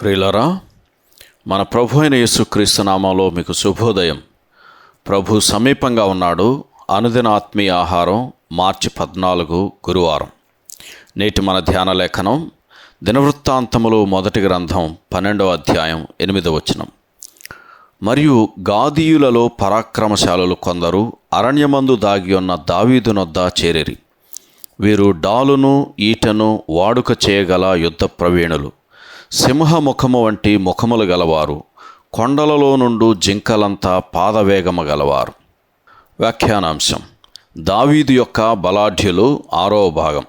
ప్రియులరా మన ప్రభు అయిన యేసుక్రీస్తు నామంలో మీకు శుభోదయం. ప్రభు సమీపంగా ఉన్నాడు. అనుదిన ఆత్మీయ ఆహారం మార్చి పద్నాలుగు గురువారం. నేటి మన ధ్యాన లేఖనం దినవృత్తాంతములు మొదటి గ్రంథం పన్నెండవ అధ్యాయం ఎనిమిదవ వచనం. మరియు గాదీయులలో పరాక్రమశాలలు కొందరు అరణ్యమందు దాగి ఉన్న దావీదునొద్ద చేరిరి. వీరు డాలును ఈటను వాడుక చేయగల యుద్ధ ప్రవీణులు. సింహముఖము వంటి ముఖములు గలవారు కొండలలో నుండు జింకలంతా పాదవేగము గలవారు. వ్యాఖ్యానాంశం దావీదు యొక్క బలాఢ్యులు ఆరో భాగం.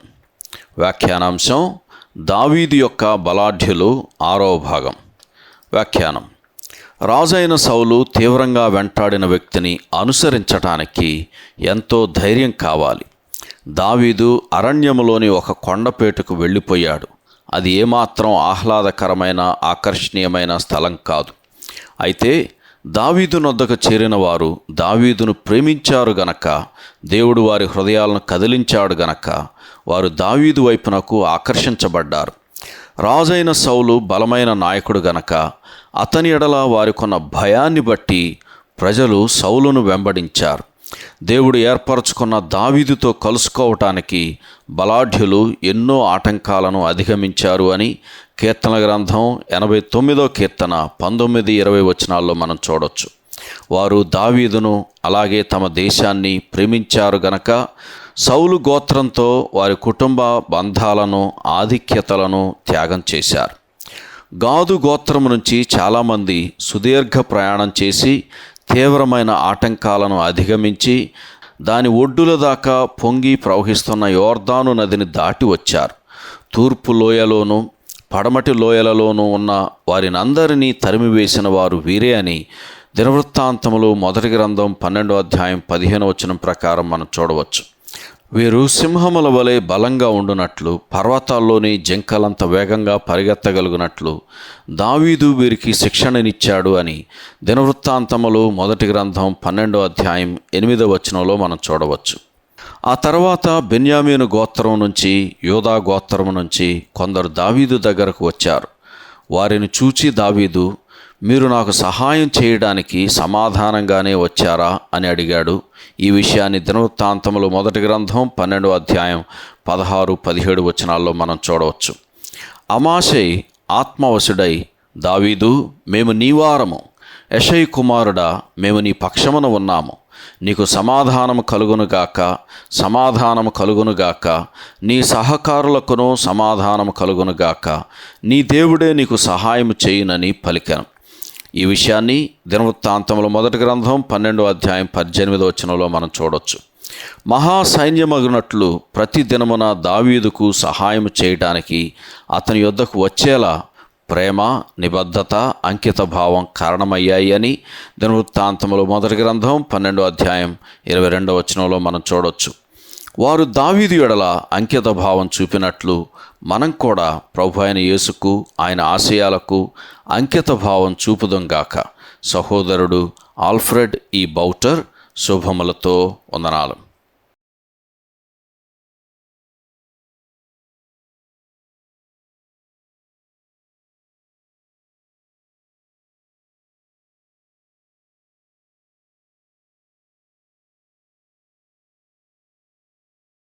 వ్యాఖ్యానాంశం దావీదు యొక్క బలాఢ్యులు ఆరో భాగం. వ్యాఖ్యానం రాజైన సౌలు తీవ్రంగా వెంటాడిన వ్యక్తిని అనుసరించటానికి ఎంతో ధైర్యం కావాలి. దావీదు అరణ్యములోని ఒక కొండపేటకు వెళ్ళిపోయాడు. అది ఏమాత్రం ఆహ్లాదకరమైన ఆకర్షణీయమైన స్థలం కాదు. అయితే దావీదు నొద్దకు చేరిన వారు దావీదును ప్రేమించారు గనక దేవుడు వారి హృదయాలను కదిలించాడు గనక వారు దావీదు వైపునకు ఆకర్షించబడ్డారు. రాజైన సౌలు బలమైన నాయకుడు గనక అతని ఎడల వారికొన్న భయాన్ని బట్టి ప్రజలు సౌలును వెంబడించారు. దేవుడు ఏర్పరచుకున్న దావీదుతో కలుసుకోవటానికి బలాఢ్యులు ఎన్నో ఆటంకాలను అధిగమించారు అని కీర్తన గ్రంథం ఎనభై తొమ్మిదో కీర్తన పంతొమ్మిది ఇరవై వచనాల్లో మనం చూడొచ్చు. వారు దావీదును అలాగే తమ దేశాన్ని ప్రేమించారు గనక సౌలు గోత్రంతో వారి కుటుంబ బంధాలను ఆధిక్యతలను త్యాగం చేశారు. గాదు గోత్రం నుంచి చాలామంది సుదీర్ఘ ప్రయాణం చేసి తీవ్రమైన ఆటంకాలను అధిగమించి దాని ఒడ్డుల దాకా పొంగి ప్రవహిస్తున్న యోర్దాను నదిని దాటి వచ్చారు. తూర్పు లోయలోను పడమటి లోయలలోనూ ఉన్న వారినందరినీ తరిమివేసిన వారు వీరే అని దినవృత్తాంతములు మొదటి గ్రంథం పన్నెండో అధ్యాయం పదిహేను వచనం ప్రకారం మనం చూడవచ్చు. వీరు సింహముల వలె బలంగా ఉండునట్లు పర్వతాల్లోని జంకలంత వేగంగా పరిగెత్తగలుగునట్లు దావీదు వీరికి శిక్షణనిచ్చాడు అని దినవృత్తాంతములు మొదటి గ్రంథం పన్నెండో అధ్యాయం ఎనిమిదో వచనంలో మనం చూడవచ్చు. ఆ తర్వాత బెన్యామీను గోత్రం నుంచి యోధా గోత్రం నుంచి కొందరు దావీదు దగ్గరకు వచ్చారు. వారిని చూచి దావీదు మీరు నాకు సహాయం చేయడానికి సమాధానంగానే వచ్చారా అని అడిగాడు. ఈ విషయాన్ని దినవృత్తాంతములు మొదటి గ్రంథం పన్నెండో అధ్యాయం పదహారు పదిహేడు వచనాల్లో మనం చూడవచ్చు. అమాషై ఆత్మవశుడై దావీదు మేము నీవారము యశయ్ కుమారుడా మేము నీ పక్షమున ఉన్నాము. నీకు సమాధానము కలుగునుగాక సమాధానము కలుగునుగాక నీ సహకారులకును సమాధానము కలుగునుగాక నీ దేవుడే నీకు సహాయం చేయునని పలికాను. ఈ విషయాన్ని దినవృత్తాంతంలో మొదటి గ్రంథం పన్నెండో అధ్యాయం పద్దెనిమిదో వచనంలో మనం చూడొచ్చు. మహా సైన్యమగినట్లు ప్రతి దినమున దావీదుకు సహాయం చేయటానికి అతని యొద్దకు వచ్చేలా ప్రేమ నిబద్ధత అంకిత భావం కారణమయ్యాయి అని దినవృత్తాంతములు మొదటి గ్రంథం పన్నెండో అధ్యాయం ఇరవై రెండవ వచనంలో మనం చూడొచ్చు. వారు దావీదు ఎడల అంకిత భావం చూపినట్లు మనం కూడా ప్రభు అయిన యేసుకు ఆయన ఆశయాలకు అంకిత భావం చూపుదంగాక సహోదరుడు ఆల్ఫ్రెడ్ ఈ బౌటర్ శుభములతో వందనాలు.